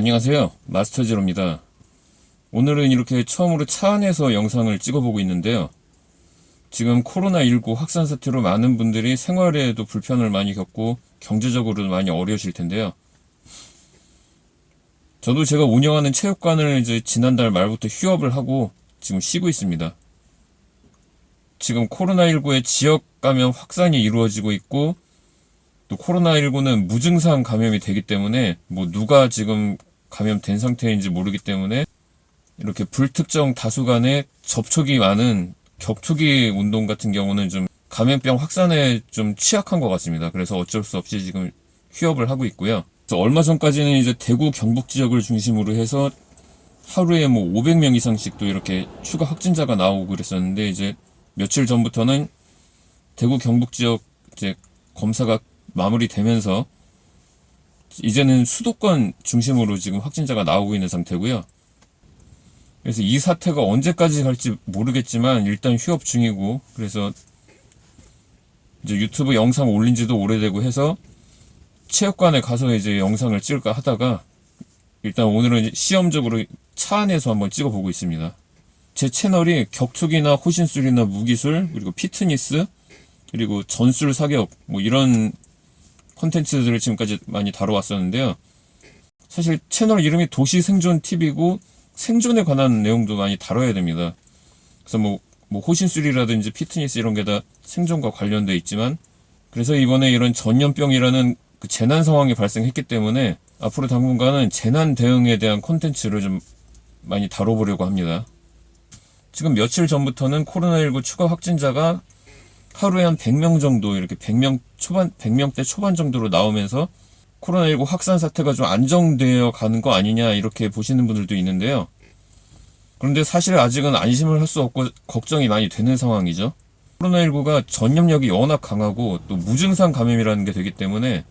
안녕하세요. 마스터제로입니다. 오늘은 이렇게 처음으로 차 안에서 영상을 찍어보고 있는데요. 지금 코로나19 확산 사태로 많은 분들이 생활에도 불편을 많이 겪고 경제적으로도 많이 어려우실 텐데요. 저도 제가 운영하는 체육관을 이제 지난달 말부터 휴업을 하고 지금 쉬고 있습니다. 지금 코로나19의 지역 감염 확산이 이루어지고 있고 또 코로나19는 무증상 감염이 되기 때문에 뭐 누가 지금 감염된 상태인지 모르기 때문에 이렇게 불특정 다수 간의 접촉이 많은 격투기 운동 같은 경우는 좀 감염병 확산에 좀 취약한 것 같습니다. 그래서 어쩔 수 없이 지금 휴업을 하고 있고요. 그래서 얼마 전까지는 이제 대구 경북 지역을 중심으로 해서 하루에 뭐 500명 이상씩 또 이렇게 추가 확진자가 나오고 그랬었는데 이제 며칠 전부터는 대구 경북 지역 이제 검사가 마무리되면서 이제는 수도권 중심으로 지금 확진자가 나오고 있는 상태고요. 그래서 이 사태가 언제까지 갈지 모르겠지만 일단 휴업 중이고 그래서 이제 유튜브 영상 올린 지도 오래되고 해서 체육관에 가서 이제 영상을 찍을까 하다가 일단 오늘은 시험적으로 차 안에서 한번 찍어보고 있습니다. 제 채널이 격투기나 호신술이나 무기술 그리고 피트니스 그리고 전술 사격 뭐 이런 콘텐츠들을 지금까지 많이 다뤄왔었는데요. 사실 채널 이름이 도시 생존 TV고 생존에 관한 내용도 많이 다뤄야 됩니다. 그래서 뭐, 뭐 호신술이라든지 피트니스 이런 게 다 생존과 관련돼 있지만 그래서 이번에 이런 전염병이라는 그 재난 상황이 발생했기 때문에 앞으로 당분간은 재난 대응에 대한 콘텐츠를 좀 많이 다뤄보려고 합니다. 지금 며칠 전부터는 코로나19 추가 확진자가 하루에 한 100명 정도 이렇게 100명 초반 100명대 초반 정도로 나오면서 코로나19 확산 사태가 좀 안정되어 가는 거 아니냐 이렇게 보시는 분들도 있는데요. 그런데 사실 아직은 안심을 할 수 없고 걱정이 많이 되는 상황이죠. 코로나19가 전염력이 워낙 강하고 또 무증상 감염이라는 게 되기 때문에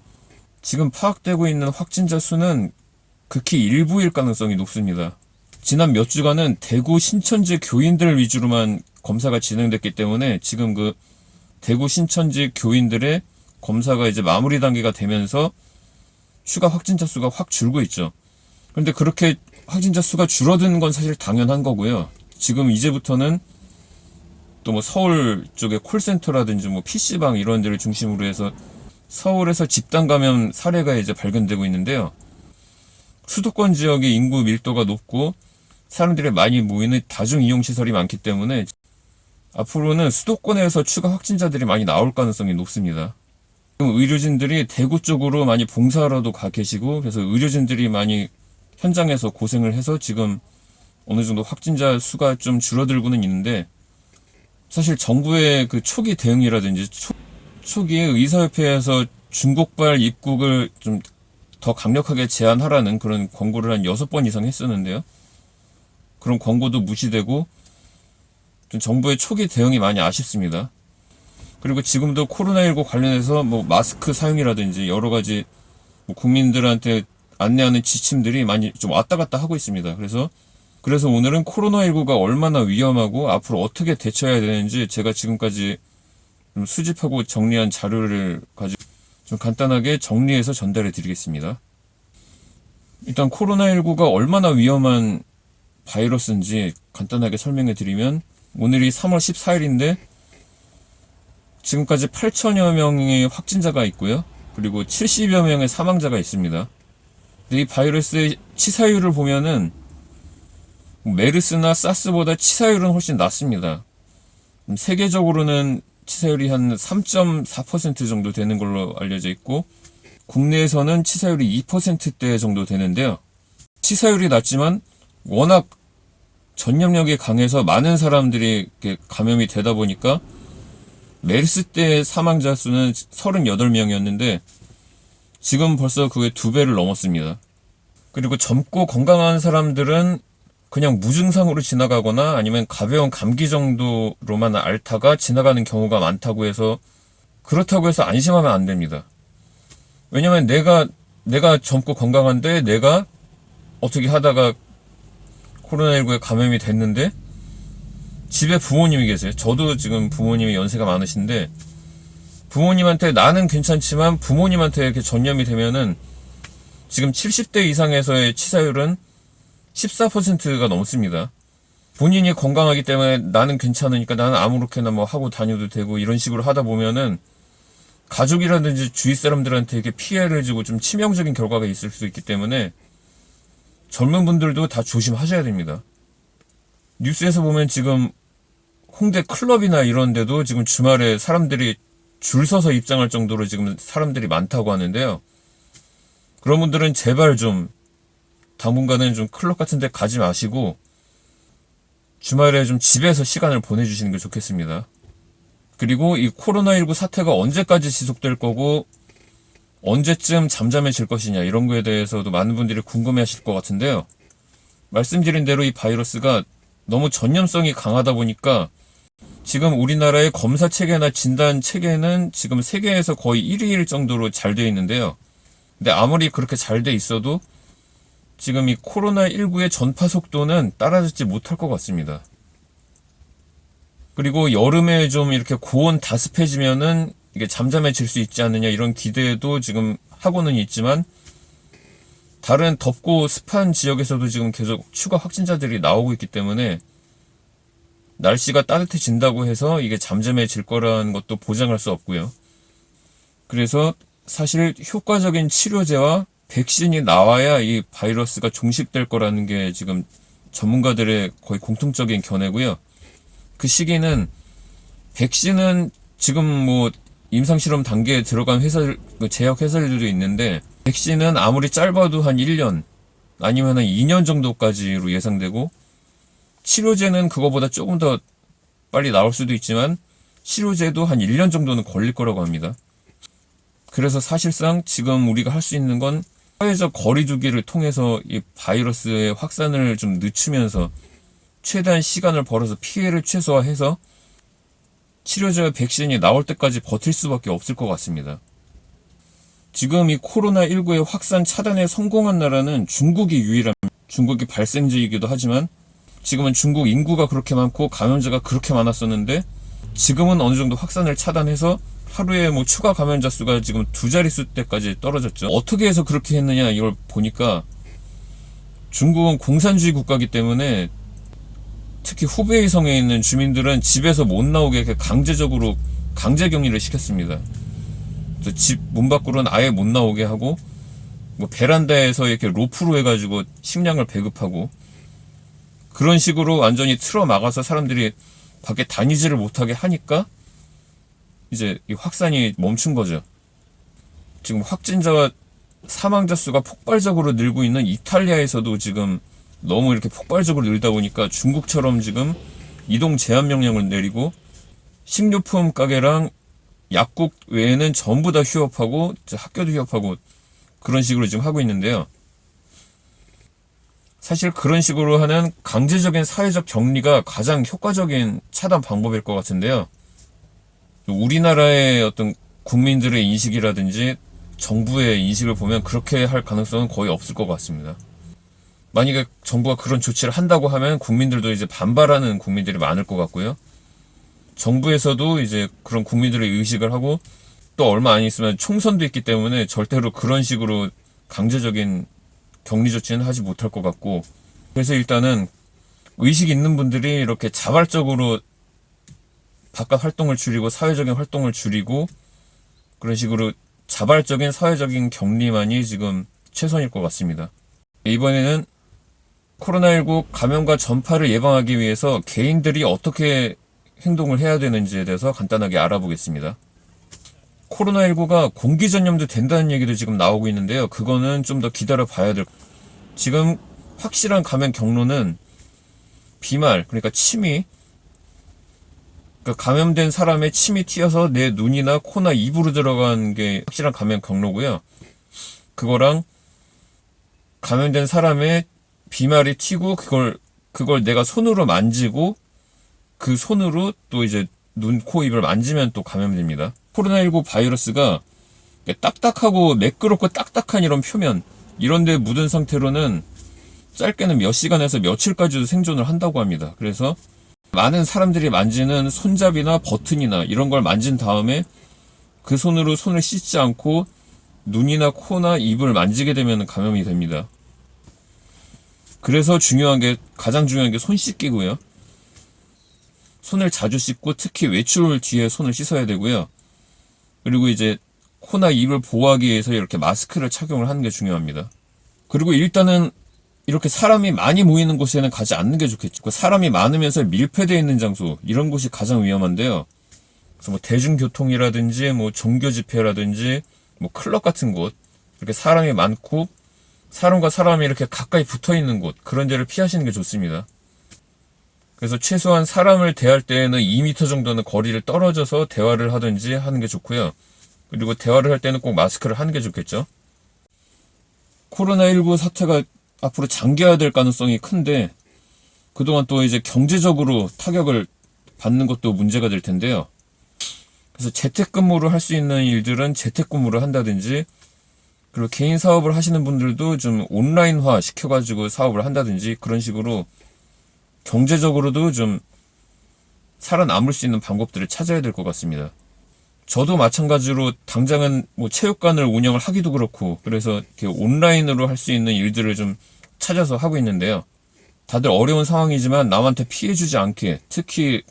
지금 파악되고 있는 확진자 수는 극히 일부일 가능성이 높습니다. 지난 몇 주간은 대구 신천지 교인들 위주로만 검사가 진행됐기 때문에 지금 그 대구 신천지 교인들의 검사가 이제 마무리 단계가 되면서 추가 확진자 수가 확 줄고 있죠. 그런데 그렇게 확진자 수가 줄어드는 건 사실 당연한 거고요. 지금 이제부터는 또 뭐 서울 쪽에 콜센터라든지 뭐 PC방 이런 데를 중심으로 해서 서울에서 집단 감염 사례가 이제 발견되고 있는데요. 수도권 지역의 인구 밀도가 높고 사람들이 많이 모이는 다중 이용 시설이 많기 때문에 앞으로는 수도권에서 추가 확진자들이 많이 나올 가능성이 높습니다. 의료진들이 대구 쪽으로 많이 봉사하러도 가 계시고 그래서 의료진들이 많이 현장에서 고생을 해서 지금 어느 정도 확진자 수가 좀 줄어들고는 있는데 사실 정부의 그 초기 대응이라든지 초, 초기에 의사협회에서 중국발 입국을 좀 더 강력하게 제한하라는 그런 권고를 한 여섯 번 이상 했었는데요. 그런 권고도 무시되고 좀 정부의 초기 대응이 많이 아쉽습니다. 그리고 지금도 코로나19 관련해서 뭐 마스크 사용이라든지 여러 가지 뭐 국민들한테 안내하는 지침들이 많이 좀 왔다 갔다 하고 있습니다. 그래서 그래서 오늘은 코로나19가 얼마나 위험하고 앞으로 어떻게 대처해야 되는지 제가 지금까지 좀 수집하고 정리한 자료를 가지고 좀 간단하게 정리해서 전달해 드리겠습니다. 일단 코로나19가 얼마나 위험한 바이러스인지 간단하게 설명해 드리면 오늘이 3월 14일인데 지금까지 8천여 명의 확진자가 있고요. 그리고 70여 명의 사망자가 있습니다. 이 바이러스의 치사율을 보면은 메르스나 사스보다 치사율은 훨씬 낮습니다. 음, 세계적으로는 치사율이 한 3.4% 정도 되는 걸로 알려져 있고 국내에서는 치사율이 2%대 정도 되는데요. 치사율이 낮지만 워낙 전염력이 강해서 많은 사람들이 감염이 되다 보니까 메르스 때 사망자 수는 38명이었는데 지금 벌써 그게 두 배를 넘었습니다. 그리고 젊고 건강한 사람들은 그냥 무증상으로 지나가거나 아니면 가벼운 감기 정도로만 앓다가 지나가는 경우가 많다고 해서 그렇다고 해서 안심하면 안 됩니다. 왜냐면 내가 내가 젊고 건강한데 내가 어떻게 하다가 코로나19에 감염이 됐는데 집에 부모님이 계세요. 저도 지금 부모님이 연세가 많으신데 부모님한테 나는 괜찮지만 부모님한테 이렇게 전염이 되면은 지금 70대 이상에서의 치사율은 14%가 넘습니다. 본인이 건강하기 때문에 나는 괜찮으니까 나는 아무렇게나 뭐 하고 다녀도 되고 이런 식으로 하다 보면은 가족이라든지 주위 사람들한테 이게 피해를 주고 좀 치명적인 결과가 있을 수 있기 때문에 젊은 분들도 다 조심하셔야 됩니다. 뉴스에서 보면 지금 홍대 클럽이나 이런 데도 지금 주말에 사람들이 줄 서서 입장할 정도로 지금 사람들이 많다고 하는데요. 그런 분들은 제발 좀 당분간은 좀 클럽 같은 데 가지 마시고 주말에 좀 집에서 시간을 보내주시는 게 좋겠습니다. 그리고 이 코로나19 사태가 언제까지 지속될 거고 언제쯤 잠잠해질 것이냐 이런 거에 대해서도 많은 분들이 궁금해 하실 것 같은데요. 말씀드린 대로 이 바이러스가 너무 전염성이 강하다 보니까 지금 우리나라의 검사 체계나 진단 체계는 지금 세계에서 거의 1위일 정도로 잘 되어 있는데요. 근데 아무리 그렇게 잘 돼 있어도 지금 이 코로나19의 전파 속도는 따라잡지 못할 것 같습니다. 그리고 여름에 좀 이렇게 고온 다습해지면은 이게 잠잠해질 수 있지 않느냐 이런 기대도 지금 하고는 있지만 다른 덥고 습한 지역에서도 지금 계속 추가 확진자들이 나오고 있기 때문에 날씨가 따뜻해진다고 해서 이게 잠잠해질 거라는 것도 보장할 수 없고요. 그래서 사실 효과적인 치료제와 백신이 나와야 이 바이러스가 종식될 거라는 게 지금 전문가들의 거의 공통적인 견해고요. 그 시기는 백신은 지금 뭐 임상실험 단계에 들어간 회사, 그 제약 회사들도 있는데 백신은 아무리 짧아도 한 1년 아니면 한 2년 정도까지로 예상되고 치료제는 그거보다 조금 더 빨리 나올 수도 있지만 치료제도 한 1년 정도는 걸릴 거라고 합니다. 그래서 사실상 지금 우리가 할 수 있는 건 사회적 거리두기를 통해서 이 바이러스의 확산을 좀 늦추면서 최대한 시간을 벌어서 피해를 최소화해서 치료제와 백신이 나올 때까지 버틸 수밖에 없을 것 같습니다. 지금 이 코로나19의 확산 차단에 성공한 나라는 중국이 유일한 중국이 발생지이기도 하지만 지금은 중국 인구가 그렇게 많고 감염자가 그렇게 많았었는데 지금은 어느 정도 확산을 차단해서 하루에 뭐 추가 감염자 수가 지금 두 자릿수 때까지 떨어졌죠. 어떻게 해서 그렇게 했느냐 이걸 보니까 중국은 공산주의 국가이기 때문에 특히 후베이 성에 있는 주민들은 집에서 못 나오게 강제적으로 강제 격리를 시켰습니다. 집 문 밖으로는 아예 못 나오게 하고 뭐 베란다에서 이렇게 로프로 해가지고 식량을 배급하고 그런 식으로 완전히 틀어 막아서 사람들이 밖에 다니지를 못하게 하니까 이제 이 확산이 멈춘 거죠. 지금 확진자와 사망자 수가 폭발적으로 늘고 있는 이탈리아에서도 지금 너무 이렇게 폭발적으로 늘다 보니까 중국처럼 지금 이동 제한 명령을 내리고 식료품 가게랑 약국 외에는 전부 다 휴업하고 학교도 휴업하고 그런 식으로 지금 하고 있는데요. 사실 그런 식으로 하는 강제적인 사회적 격리가 가장 효과적인 차단 방법일 것 같은데요. 우리나라의 어떤 국민들의 인식이라든지 정부의 인식을 보면 그렇게 할 가능성은 거의 없을 것 같습니다. 만약에 정부가 그런 조치를 한다고 하면 국민들도 이제 반발하는 국민들이 많을 것 같고요. 정부에서도 이제 그런 국민들의 의식을 하고 또 얼마 안 있으면 총선도 있기 때문에 절대로 그런 식으로 강제적인 격리 조치는 하지 못할 것 같고 그래서 일단은 의식 있는 분들이 이렇게 자발적으로 바깥 활동을 줄이고 사회적인 활동을 줄이고 그런 식으로 자발적인 사회적인 격리만이 지금 최선일 것 같습니다. 이번에는 코로나19 감염과 전파를 예방하기 위해서 개인들이 어떻게 행동을 해야 되는지에 대해서 간단하게 알아보겠습니다. 코로나19가 공기 전염도 된다는 얘기도 지금 나오고 있는데요. 그거는 좀 더 기다려 봐야 될. 지금 확실한 감염 경로는 비말, 그러니까 침이, 그러니까 감염된 사람의 침이 튀어서 내 눈이나 코나 입으로 들어간 게 확실한 감염 경로고요. 그거랑 감염된 사람의 비말이 튀고 그걸 그걸 내가 손으로 만지고 그 손으로 또 이제 눈, 코, 입을 만지면 또 감염됩니다. 코로나19 바이러스가 딱딱하고 매끄럽고 딱딱한 이런 표면 이런 데 묻은 상태로는 짧게는 몇 시간에서 며칠까지도 생존을 한다고 합니다. 그래서 많은 사람들이 만지는 손잡이나 버튼이나 이런 걸 만진 다음에 그 손으로 손을 씻지 않고 눈이나 코나 입을 만지게 되면 감염이 됩니다. 그래서 중요한 게 가장 중요한 게 손 씻기고요. 손을 자주 씻고 특히 외출 뒤에 손을 씻어야 되고요. 그리고 이제 코나 입을 보호하기 위해서 이렇게 마스크를 착용을 하는 게 중요합니다. 그리고 일단은 이렇게 사람이 많이 모이는 곳에는 가지 않는 게 좋겠죠. 그 사람이 많으면서 밀폐되어 있는 장소 이런 곳이 가장 위험한데요. 그래서 뭐 대중교통이라든지 뭐 종교 집회라든지 뭐 클럽 같은 곳 이렇게 사람이 많고 사람과 사람이 이렇게 가까이 붙어 있는 곳 그런 데를 피하시는 게 좋습니다. 그래서 최소한 사람을 대할 때에는 2m 정도는 거리를 떨어져서 대화를 하든지 하는 게 좋고요. 그리고 대화를 할 때는 꼭 마스크를 하는 게 좋겠죠. 코로나19 사태가 앞으로 장기화될 가능성이 큰데 그동안 또 이제 경제적으로 타격을 받는 것도 문제가 될 텐데요. 그래서 재택근무를 할 수 있는 일들은 재택근무를 한다든지 그리고 개인 사업을 하시는 분들도 좀 온라인화 시켜가지고 사업을 한다든지 그런 식으로 경제적으로도 좀 살아남을 수 있는 방법들을 찾아야 될 것 같습니다. 저도 마찬가지로 당장은 뭐 체육관을 운영을 하기도 그렇고 그래서 이렇게 온라인으로 할 수 있는 일들을 좀 찾아서 하고 있는데요. 다들 어려운 상황이지만 남한테 피해주지 않게 특히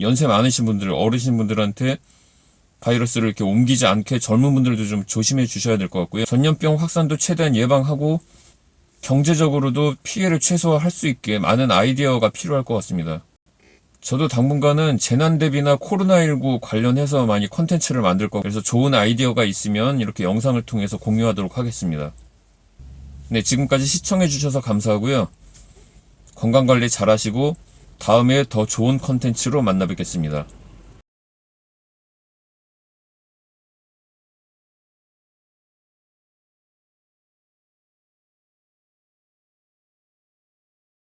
연세 많으신 분들, 어르신 분들한테 바이러스를 이렇게 옮기지 않게 젊은 분들도 좀 조심해 주셔야 될 것 같고요. 전염병 확산도 최대한 예방하고 경제적으로도 피해를 최소화할 수 있게 많은 아이디어가 필요할 것 같습니다. 저도 당분간은 재난 대비나 코로나19 관련해서 많이 컨텐츠를 만들 거고 그래서 좋은 아이디어가 있으면 이렇게 영상을 통해서 공유하도록 하겠습니다. 네, 지금까지 시청해 주셔서 감사하고요. 건강 관리 잘 하시고 다음에 더 좋은 컨텐츠로 만나 뵙겠습니다.